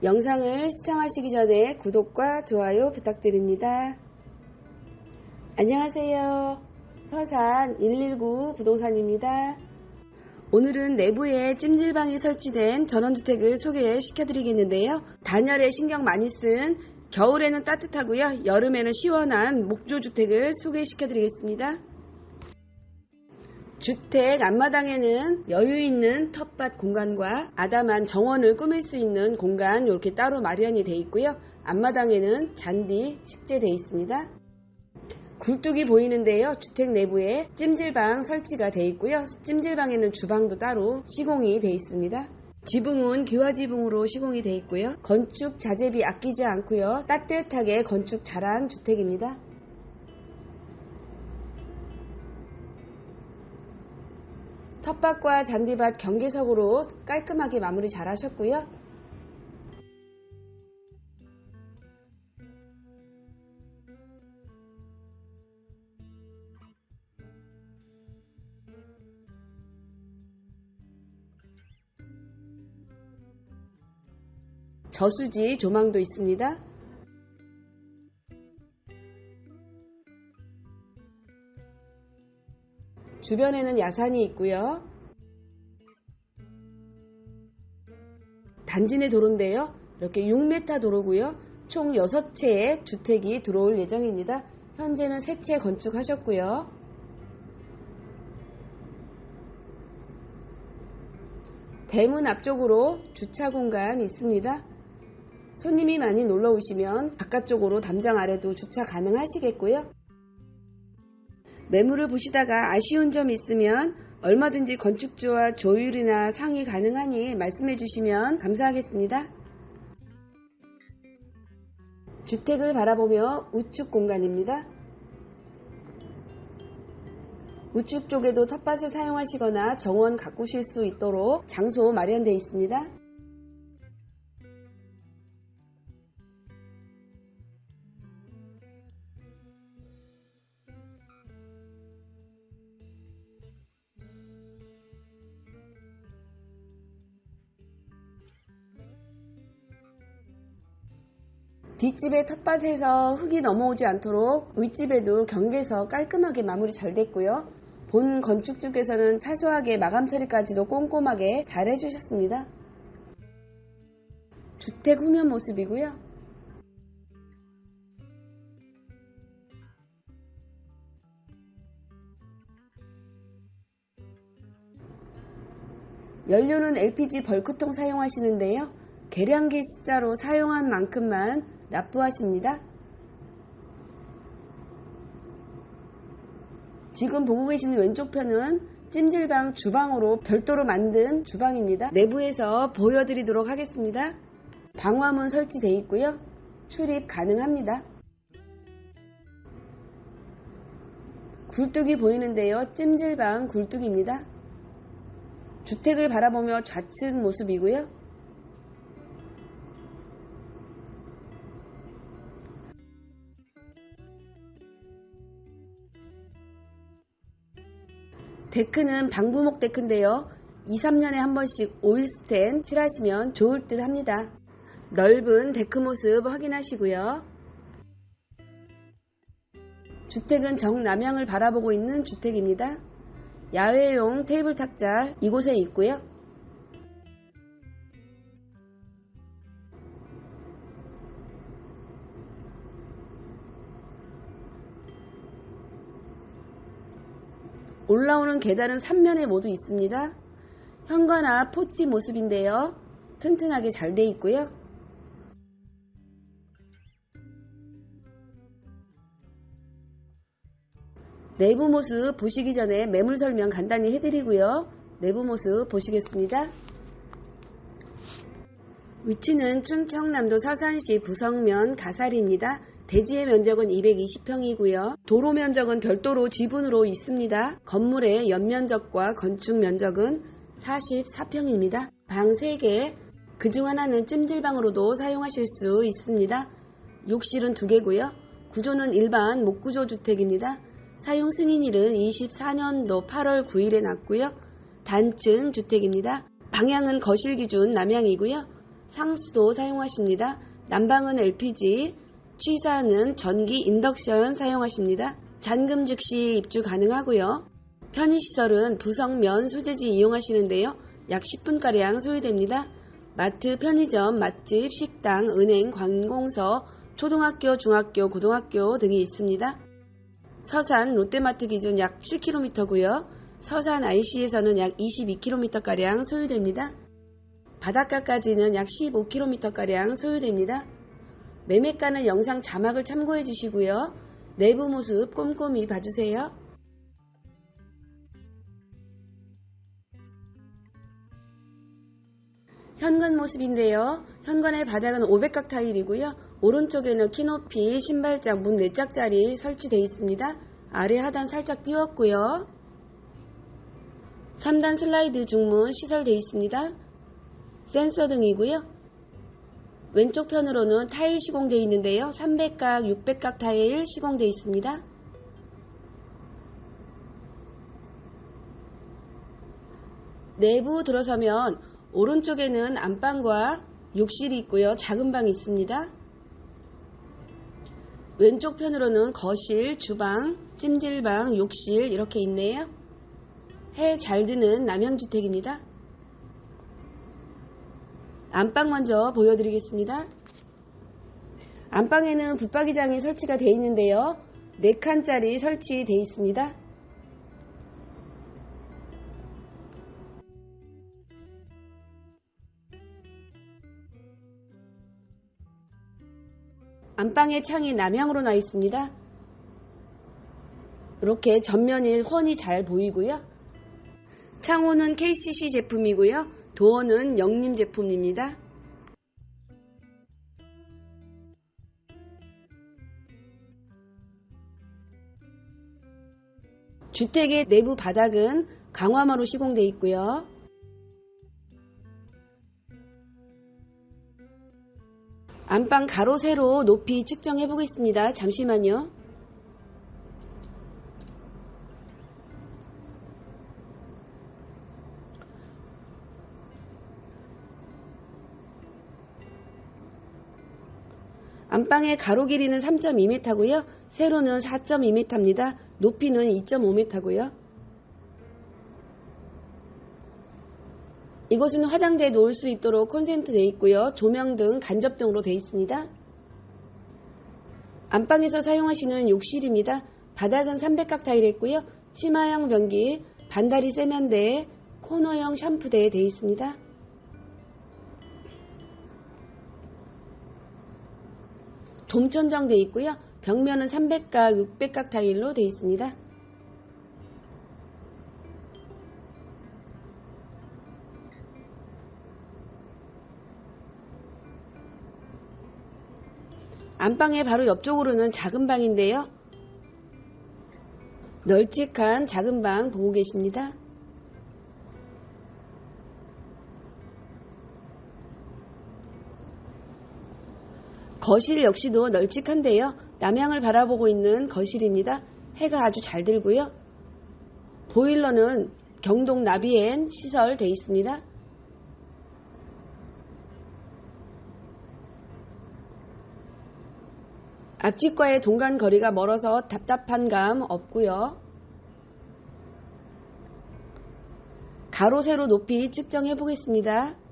영상을 시청하시기 전에 구독과 좋아요 부탁드립니다. 안녕하세요. 서산 119 부동산입니다. 오늘은 내부에 찜질방이 설치된 전원주택을 소개시켜 드리겠는데요. 단열에 신경 많이 쓴 겨울에는 따뜻하고요. 여름에는 시원한 목조주택을 소개시켜 드리겠습니다. 주택 앞마당에는 여유 있는 텃밭 공간과 아담한 정원을 꾸밀 수 있는 공간 이렇게 따로 마련이 되어 있고요. 앞마당에는 잔디 식재되어 있습니다. 굴뚝이 보이는데요. 주택 내부에 찜질방 설치가 되어 있고요. 찜질방에는 주방도 따로 시공이 되어 있습니다. 지붕은 기와 지붕으로 시공이 되어 있고요. 건축 자재비 아끼지 않고요. 따뜻하게 건축 잘한 주택입니다. 텃밭과 잔디밭 경계석으로 깔끔하게 마무리 잘 하셨고요. 저수지 조망도 있습니다. 주변에는 야산이 있고요. 단지 내 도로인데요. 이렇게 6m 도로고요. 총 6채의 주택이 들어올 예정입니다. 현재는 3채 건축하셨고요. 대문 앞쪽으로 주차 공간 있습니다. 손님이 많이 놀러 오시면 바깥쪽으로 담장 아래도 주차 가능하시겠고요. 매물을 보시다가 아쉬운 점 있으면 얼마든지 건축주와 조율이나 상의 가능하니 말씀해 주시면 감사하겠습니다. 주택을 바라보며 우측 공간입니다. 우측 쪽에도 텃밭을 사용하시거나 정원 가꾸실 수 있도록 장소 마련되어 있습니다. 뒷집의 텃밭에서 흙이 넘어오지 않도록 윗집에도 경계서 깔끔하게 마무리 잘 됐고요. 본 건축 쪽에서는 사소하게 마감 처리까지도 꼼꼼하게 잘 해주셨습니다. 주택 후면 모습이고요. 연료는 LPG 벌크통 사용하시는데요. 계량기 숫자로 사용한 만큼만 납부하십니다. 지금 보고 계시는 왼쪽 편은 찜질방 주방으로 별도로 만든 주방입니다. 내부에서 보여드리도록 하겠습니다. 방화문 설치되어 있고요. 출입 가능합니다. 굴뚝이 보이는데요. 찜질방 굴뚝입니다. 주택을 바라보며 좌측 모습이고요. 데크는 방부목 데크인데요. 2, 3년에 한 번씩 오일 스텐 칠하시면 좋을 듯 합니다. 넓은 데크 모습 확인하시고요. 주택은 정남향을 바라보고 있는 주택입니다. 야외용 테이블 탁자 이곳에 있고요. 올라오는 계단은 3면에 모두 있습니다. 현관 앞 포치 모습인데요. 튼튼하게 잘 돼 있고요. 내부 모습 보시기 전에 매물 설명 간단히 해드리고요. 내부 모습 보시겠습니다. 위치는 충청남도 서산시 부성면 가사리입니다. 대지의 면적은 220평이고요. 도로 면적은 별도로 지분으로 있습니다. 건물의 연면적과 건축 면적은 44평입니다. 방 3개, 그중 하나는 찜질방으로도 사용하실 수 있습니다. 욕실은 2개고요. 구조는 일반 목구조 주택입니다. 사용 승인일은 24년도 8월 9일에 났고요. 단층 주택입니다. 방향은 거실 기준 남향이고요. 상수도 사용하십니다. 난방은 LPG, 취사는 전기 인덕션 사용하십니다. 잔금 즉시 입주 가능하고요. 편의시설은 부성면 소재지 이용하시는데요. 약 10분가량 소요됩니다. 마트, 편의점, 맛집, 식당, 은행, 관공서, 초등학교, 중학교, 고등학교 등이 있습니다. 서산 롯데마트 기준 약 7km고요. 서산 IC에서는 약 22km가량 소요됩니다. 바닷가까지는 약 15km가량 소요됩니다. 매매가는 영상 자막을 참고해 주시고요. 내부 모습 꼼꼼히 봐주세요. 현관 모습인데요. 현관의 바닥은 500각 타일이고요. 오른쪽에는 키높이 신발장 문 4짝짜리 설치되어 있습니다. 아래 하단 살짝 띄웠고요. 3단 슬라이드 중문 시설되어 있습니다. 센서 등이고요. 왼쪽 편으로는 타일 시공되어 있는데요. 300각, 600각 타일 시공되어 있습니다. 내부 들어서면 오른쪽에는 안방과 욕실이 있고요. 작은 방이 있습니다. 왼쪽 편으로는 거실, 주방, 찜질방, 욕실 이렇게 있네요. 해 잘 드는 남향주택입니다. 안방 먼저 보여드리겠습니다. 안방에는 붙박이장이 설치가 되어 있는데요. 4칸짜리 설치되어 있습니다. 안방의 창이 남향으로 나 있습니다. 이렇게 전면이 훤히 잘 보이고요. 창호는 KCC 제품이고요. 도어는 영림 제품입니다. 주택의 내부 바닥은 강화마로 시공되어 있고요. 안방 가로 세로 높이 측정해 보겠습니다. 잠시만요. 안방의 가로 길이는 3.2m고요. 세로는 4.2m입니다. 높이는 2.5m고요. 이곳은 화장대에 놓을 수 있도록 콘센트 되어 있고요. 조명 등 간접 등으로 되어 있습니다. 안방에서 사용하시는 욕실입니다. 바닥은 300각 타일했고요. 치마형 변기, 반다리 세면대, 코너형 샴푸대에 되어 있습니다. 돔천정 되어 있고요. 벽면은 300각, 600각 타일로 되어 있습니다. 안방의 바로 옆쪽으로는 작은 방인데요. 널찍한 작은 방 보고 계십니다. 거실 역시도 널찍한데요. 남향을 바라보고 있는 거실입니다. 해가 아주 잘 들고요. 보일러는 경동 나비엔 시설 되어 있습니다. 앞집과의 동간 거리가 멀어서 답답한 감 없고요. 가로 세로 높이 측정해 보겠습니다.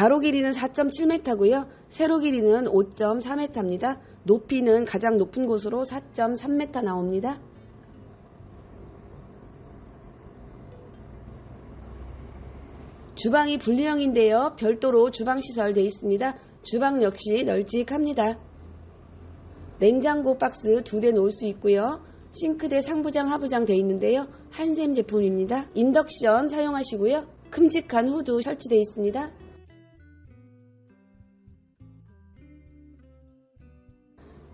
가로 길이는 4.7m고요. 세로 길이는 5.4m입니다. 높이는 가장 높은 곳으로 4.3m 나옵니다. 주방이 분리형인데요. 별도로 주방 시설 되어 있습니다. 주방 역시 널찍합니다. 냉장고 박스 두 대 놓을 수 있고요. 싱크대 상부장 하부장 되어 있는데요. 한샘 제품입니다. 인덕션 사용하시고요. 큼직한 후드 설치되어 있습니다.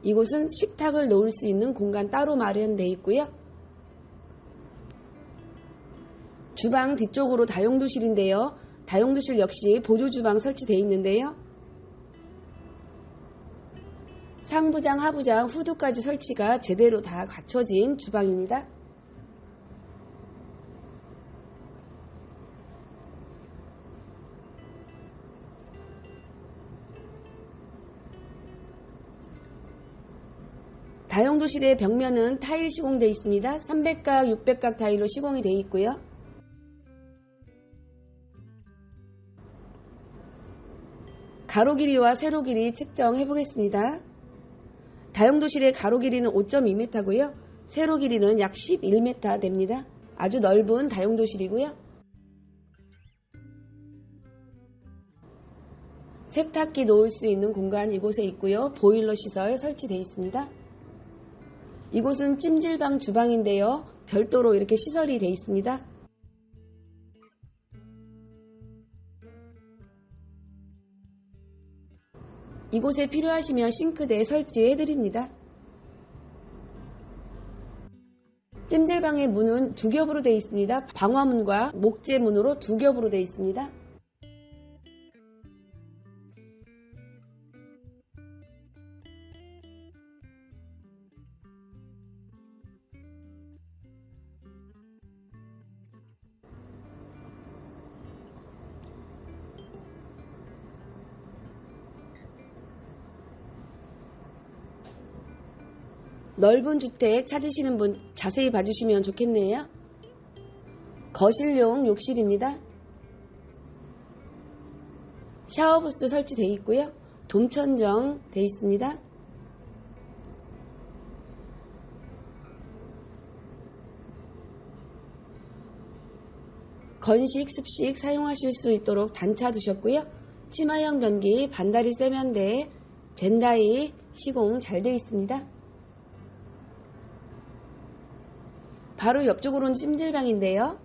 이곳은 식탁을 놓을 수 있는 공간 따로 마련되어 있고요. 주방 뒤쪽으로 다용도실인데요. 다용도실 역시 보조주방 설치되어 있는데요. 상부장, 하부장, 후드까지 설치가 제대로 다 갖춰진 주방입니다. 다용도실의 벽면은 타일 시공되어 있습니다. 300각, 600각 타일로 시공이 되어 있고요. 가로 길이와 세로 길이 측정해 보겠습니다. 다용도실의 가로 길이는 5.2m고요. 세로 길이는 약 11m 됩니다. 아주 넓은 다용도실이고요. 세탁기 놓을 수 있는 공간 이곳에 있고요. 보일러 시설 설치되어 있습니다. 이곳은 찜질방 주방인데요. 별도로 이렇게 시설이 되어 있습니다. 이곳에 필요하시면 싱크대 설치해 드립니다. 찜질방의 문은 두 겹으로 되어 있습니다. 방화문과 목재문으로 두 겹으로 되어 있습니다. 넓은 주택 찾으시는 분 자세히 봐주시면 좋겠네요. 거실용 욕실입니다. 샤워부스 설치되어 있고요. 돔천정 되어 있습니다. 건식, 습식 사용하실 수 있도록 단차 두셨고요. 치마형 변기, 반다리 세면대, 젠다이 시공 잘 되어 있습니다. 바로 옆쪽으로는 찜질방인데요.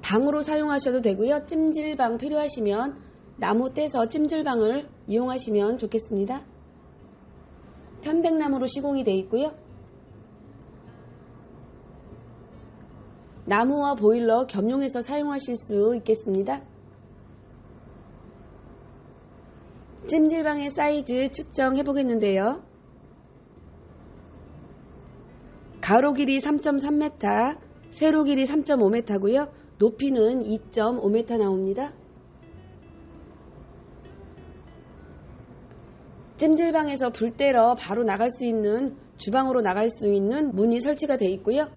방으로 사용하셔도 되고요. 찜질방 필요하시면 나무 떼서 찜질방을 이용하시면 좋겠습니다. 편백나무로 시공이 되어 있고요. 나무와 보일러 겸용해서 사용하실 수 있겠습니다. 찜질방의 사이즈 측정해 보겠는데요. 가로 길이 3.3m, 세로 길이 3.5m고요. 높이는 2.5m 나옵니다. 찜질방에서 불 때려 바로 나갈 수 있는 주방으로 나갈 수 있는 문이 설치가 되어 있고요.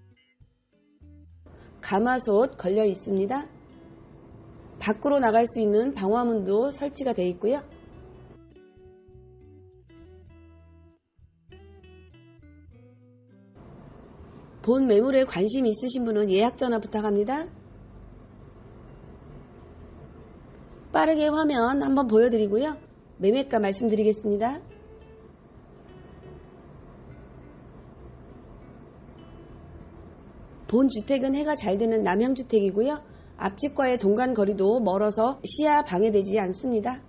가마솥 걸려 있습니다. 밖으로 나갈 수 있는 방화문도 설치가 되어 있고요. 본 매물에 관심 있으신 분은 예약 전화 부탁합니다. 빠르게 화면 한번 보여드리고요. 매매가 말씀드리겠습니다. 본 주택은 해가 잘 드는 남향주택이고요. 앞집과의 동간 거리도 멀어서 시야 방해되지 않습니다.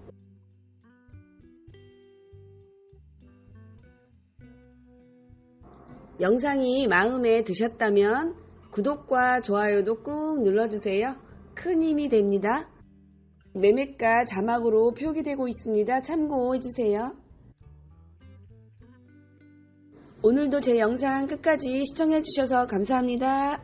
영상이 마음에 드셨다면 구독과 좋아요도 꾹 눌러주세요. 큰 힘이 됩니다. 매매가 자막으로 표기되고 있습니다. 참고해주세요. 오늘도 제 영상 끝까지 시청해주셔서 감사합니다.